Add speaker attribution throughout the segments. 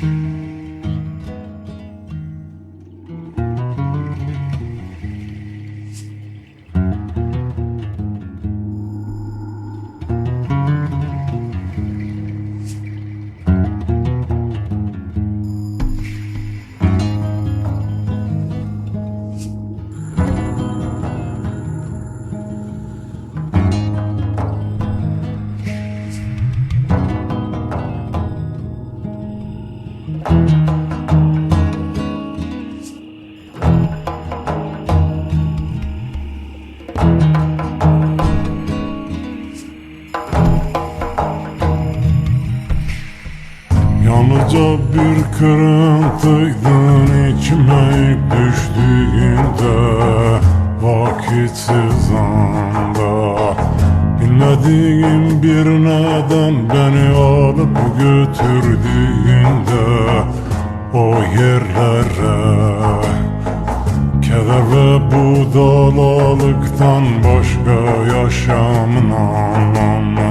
Speaker 1: Thank you. Kırıntıydın içime düştüğünde Vakitsiz anda Bilmediğim bir neden beni alıp götürdüğünde O yerlere Keder ve budalalıktan başka yaşamın anlamı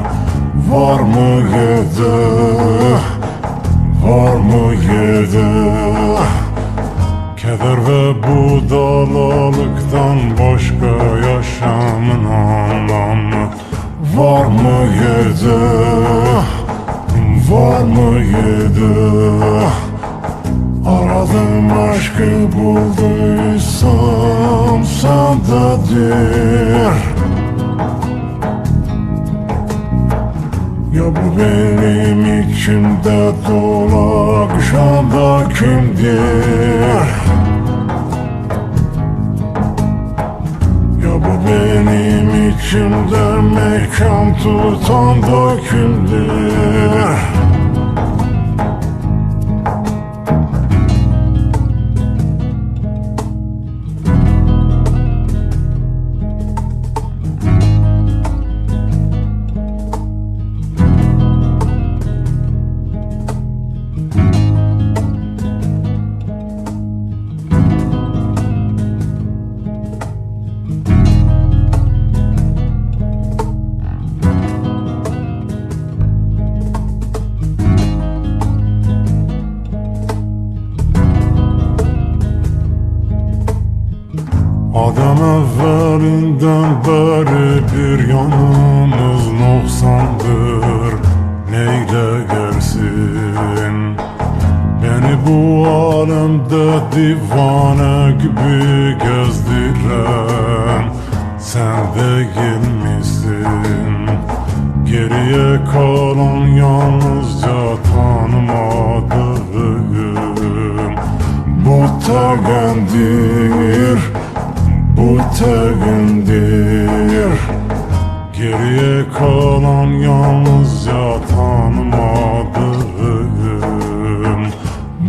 Speaker 1: Var mıydı? Var mıydı? Keder ve budalalıktan başka yaşamın anlamı Var mıydı? Var mıydı? Aradım aşkı bulduysam sendedir bu benim içimde dolaşan da kimdir? Ya bu benim içimde mekan tutan da kimdir? Adam evvelinden beri bir yanımız noksandır Neyle gelsin? Beni bu alemde divane gibi gezdiren Sen değil misin? Geriye kalan yalnızca tanımadığım Bu tegendir bu tegindir Geriye kalan yalnızca tanımadığım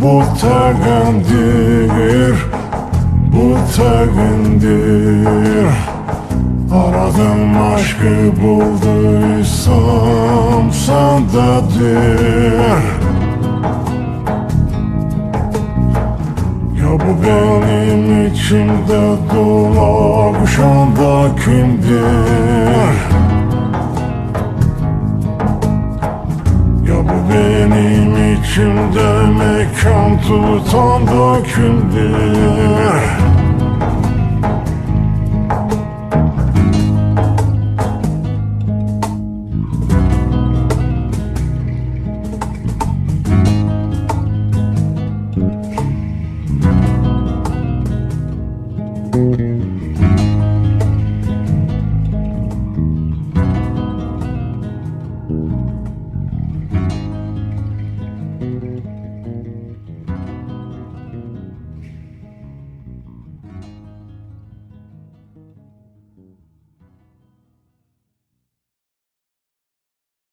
Speaker 1: Bu tegindir Bu tegindir Aradım aşkı bulduysam sendedir benim içimde dolaşan da kimdir? Ya bu benim içimde mekan tutan da kimdir?